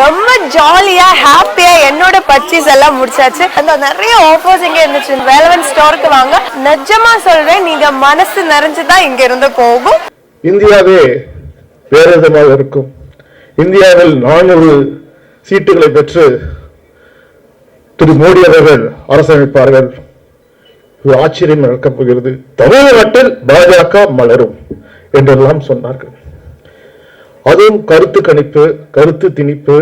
ரொம்ப ஜாலியா ஹாப்பியா என்னோட பர்ச்சேஸ் எல்லாம் முடிச்சாச்சு. அந்த நிறைய ஆஃபர்ஸ் இங்க இருந்துச்சு. வேலவன் ஸ்டோருக்கு வாங்க. நிஜமா சொல்றேன் நீங்க மனசு நிறைஞ்சுதான் இங்க இருந்து போகும். இந்தியாவே வேறு விதமாக இருக்கும். இந்தியாவில் நானூறு சீட்டுகளை பெற்று திரு மோடி அவர்கள் அரசமைப்பார்கள். ஒரு ஆச்சரியம் நடக்கப் போகிறது. தமிழ்நாட்டில் பாஜக மலரும் என்றெல்லாம் சொன்னார்கள். அதுவும் கருத்து கணிப்பு கருத்து திணிப்பு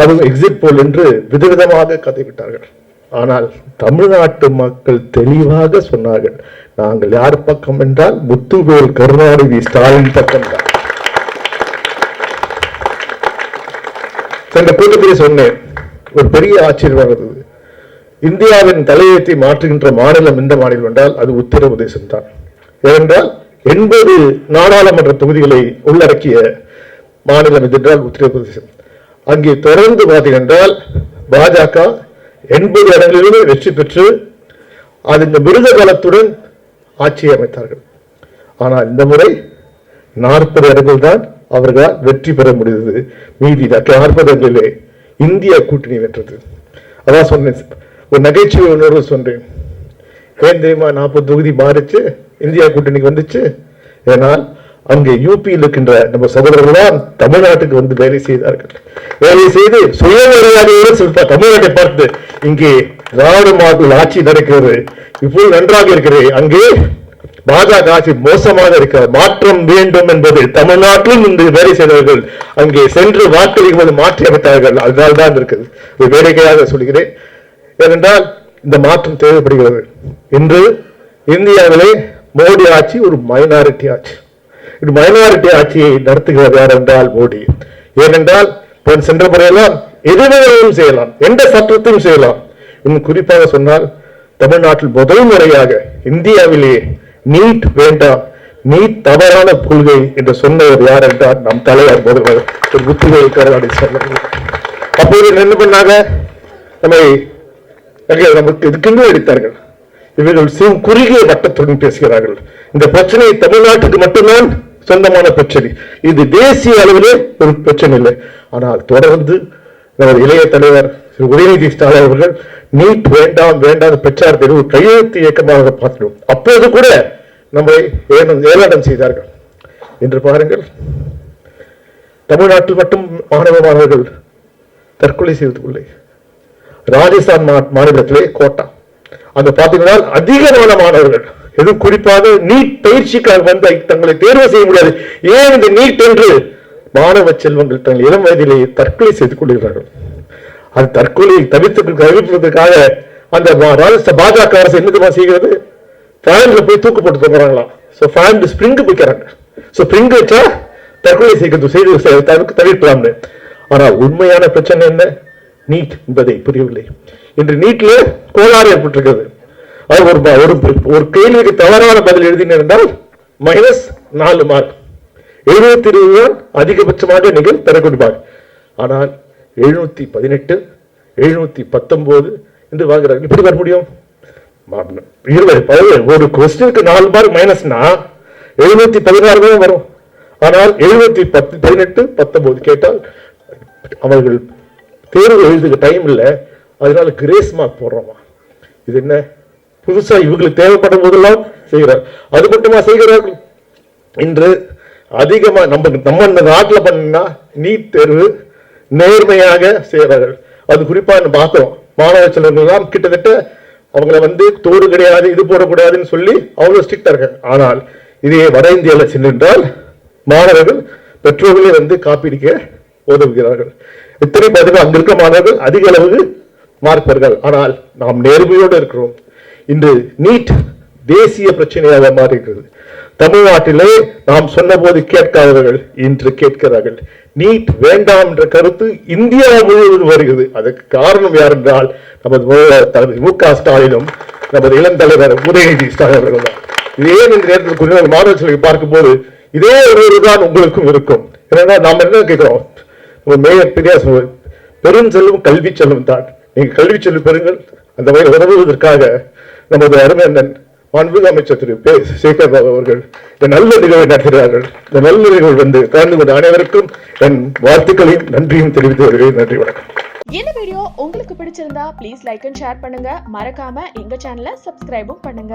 அதுவும் எக்ஸிட் போல் என்று விதவிதமாக கதைவிட்டார்கள். ஆனால் தமிழ்நாட்டு மக்கள் தெளிவாக சொன்னார்கள் நாங்கள் யார் பக்கம் என்றால் முத்துவேல் கருணாநிதி ஸ்டாலின் பக்கம் தான். சென்ற கூட்டத்திலே சொன்னேன் ஒரு பெரிய ஆச்சரியம் இருந்தது இந்தியாவின் தலையத்தை மாற்றுகின்ற மாநிலம் எந்த மாநிலம் என்றால் அது உத்தரப்பிரதேசம் தான். ஏனென்றால் எண்பது நாடாளுமன்ற தொகுதிகளை உள்ளடக்கிய மாநிலம் என்றால் உத்தரப்பிரதேசம். அங்கே தொடர்ந்து பார்த்தீங்கன்றால் பாஜக எண்பது இடங்களிலுமே வெற்றி பெற்று அது இந்த மிருக காலத்துடன் ஆட்சியை அமைத்தார்கள். ஆனால் இந்த முறை நாற்பது இடங்கள் தான் அவர்களால் வெற்றி பெற முடிந்தது. மீதி நாற்பது இடங்களிலே இந்திய கூட்டணி வென்றது. அதான் சொன்னேன் ஒரு நகைச்சுவை உணர்வு சொன்னேன். ஏன் தெரியுமா? நாற்பது தொகுதி மாறிச்சு இந்தியா கூட்டணிக்கு வந்துச்சு. ஏனால் அங்கே யூபியில் இருக்கின்ற நம்ம சகோதரர்கள் தான் தமிழ்நாட்டுக்கு வந்து வேலை செய்தார்கள். வேலை செய்து சுயமரியாதையோடு தமிழ்நாட்டை பார்த்து இங்கே திராவிட மாடல் ஆட்சி நடக்கிறது. இப்போது நன்றாக இருக்கிறது. அங்கே பாஜக ஆட்சி மோசமாக இருக்கிறது. மாற்றம் வேண்டும் என்பது தமிழ்நாட்டிலும் இன்று வேலை செய்தவர்கள் அங்கே சென்று வாக்களிக்கும்போது மாற்றி அமைத்தார்கள். அதனால் தான் இருக்குது. ஒரு வேடிக்கையாக சொல்கிறேன். ஏனென்றால் இந்த மாற்றம் தேவைப்படுகிறது. இன்று இந்தியாவிலே மோடி ஆட்சி ஒரு மைனாரிட்டி ஆட்சி. மைனாரிட்டி ஆட்சியை நடத்துகிறது யார் என்றால் மோடி. ஏனென்றால் போன சென்ற முறையெல்லாம் எதுவும் செய்யலாம் எந்த சட்டத்தையும் செய்யலாம். இன்னும் குறிப்பாக சொன்னால் தமிழ்நாட்டில் முதல் முறையாக இந்தியாவிலேயே நீட் வேண்டாம் நீட் தவறான கொள்கை என்று சொன்னவர் யார் என்றால் நம் தலைவர் முதல்வர் ஒரு முத்துவேல் கருணாநிதி சொன்னார் அப்போது என்ன பண்ணாங்க நம்மை நமக்கு இதுக்கென்று அடித்தார்கள். இவர்கள் சிறு குறுகிய வட்டத்துடன் பேசுகிறார்கள். இந்த பிரச்சனை தமிழ்நாட்டுக்கு மட்டும்தான் சொந்தமான பிரச்சனை. இது தேசிய அளவிலே ஒரு பிரச்சனை இல்லை. ஆனால் தொடர்ந்து நமது இளைய தலைவர் திரு உதயநிதி ஸ்டாலின் அவர்கள் நீட் வேண்டாம் வேண்டாம் பிரச்சாரத்தை ஒரு கையெழுத்து இயக்கமாக பார்க்கிறோம். அப்போது கூட நம்மை ஏலாடம் செய்தார்கள். என்று பாருங்கள் தமிழ்நாட்டில் மட்டும் மாணவ மாணவர்கள் தற்கொலை செய்து கொள்ளை ராஜஸ்தான் மாநிலத்திலே கோட்டா. அந்த பார்த்தீங்கன்னா அதிகமான மாணவர்கள் எதுவும் குறிப்பாக நீட் பயிற்சிக்காக வந்து தங்களை தேர்வு செய்ய முடியாது. ஏன் இந்த நீட் என்று? மாணவ செல்வங்கள் தங்கள் இளம் வயதிலேயே தற்கொலை செய்து கொள்கிறார்கள். அது தற்கொலையை தவிர்த்து தவிர்ப்பதற்காக அந்த பாஜக அரசு என்ன செய்கிறது? ஃபேன்ல போய் தூக்கு போட்டு தூங்குறாங்களாம் ஸோ ஃபேன் ஸ்ப்ரிங் வைக்கிறாங்க ஸோ ஸ்ப்ரிங் வச்சா தற்கொலை செய்கிறது செய்து தவிர்க்க- தவிர்க்கலாம்னு. ஆனால் உண்மையான பிரச்சனை என்ன? நீட் என்பதை புரியவில்லை. இன்று நீட்ல கோளாறு ஏற்பட்டிருக்கிறது. ஒரு ஒரு கேள்விக்கு தவறான பதில் எழுதினிருந்தால் மைனஸ் நாலு மார்க் எழுநூத்தி இருபது தான் அதிகபட்சமாக நீங்கள் பெறக்கூடிய mark. ஆனால் எழுநூத்தி பதினெட்டு எழுநூத்தி பத்தொன்பது என்று வாங்குறாங்க இப்படி வர முடியும்? இருபது ஒரு கொஸ்டினுக்கு நாலு மார்க் மைனஸ்னா எழுநூத்தி பதினாறு தான் வரும். ஆனால் எழுநூத்தி பத்து பதினெட்டு பத்தொன்பது கேட்டால் அவர்கள் தேர்வு எழுதுக டைம் இல்லை. அதனால கிரேஸ் மார்க் போடுறோமா? இது என்ன? புதுசா இவங்களுக்கு தேவைப்படும் போதெல்லாம் செய்கிறார். அது மட்டுமா செய்கிறார்கள் இன்று அதிகமா நம்ம நம்ம இந்த நாட்டில் பண்ணா நீட் தேர்வு நேர்மையாக செய்கிறார்கள். அது குறிப்பா நம்ம பார்த்தோம் மாணவ செல்வங்கள் கிட்டத்தட்ட அவங்கள வந்து தோடு கிடையாது இது போடக்கூடாதுன்னு சொல்லி அவ்வளோ ஸ்ட்ரிக்டா இருக்காங்க. ஆனால் இதே வட இந்தியாவில் சென்றால் மாணவர்கள் பெற்றோர்களே வந்து காப்பீடிக்க உதவுகிறார்கள். இத்தனை பார்த்தீங்கன்னா அங்கிருக்க மாணவர்கள் அதிக அளவு மார்க் ஆனால் நாம் நேர்மையோடு இருக்கிறோம். இன்று நீட் தேசிய பிரச்சனையாக மாறுகிறது. தமிழ்நாட்டிலே நாம் சொன்னபோது கேட்காதவர்கள் இன்று கேட்கிறார்கள். நீட் வேண்டாம் என்ற கருத்து இந்தியா முழுவதும் வருகிறது. அதற்கு காரணம் யார் என்றால் நமது முதல்வர் தளபதி மு க ஸ்டாலினும் நமது இளம் தலைவர் உதயநிதி ஸ்டாலின் அவர்கள் தான். இதே இந்த நேரத்தில் குறிப்பிட்ட மாணவர்களை பார்க்கும்போது இதே ஒரு தான் உங்களுக்கும் இருக்கும். ஏன்னா நாம் என்ன கேட்கிறோம்? மேயர் பெரியார் பெரும் செல்வம் கல்வி செல்வம் தான். நீங்கள் கல்வி செல்வம் பெறுங்கள். அந்த வகையில் உதவுவதற்காக நமது அருமை அண்ணன் மாண்புமிகு அமைச்சர் திரு பே சேகர் பாபு அவர்கள் இந்த நல்ல நிகழ்வை நடத்துகிறார்கள். இந்த நல்ல நிகழ்வு வந்து கலந்து கொண்ட அனைவருக்கும் என் வாழ்த்துக்களையும் நன்றியும் தெரிவித்து வருகிறேன் நன்றி வணக்கம். இந்த வீடியோ உங்களுக்கு பிடிச்சிருந்தா ப்ளீஸ் லைக் அண்ட் ஷேர் பண்ணுங்க. மறக்காம எங்க சேனலை சப்ஸ்கிரைபும் பண்ணுங்க.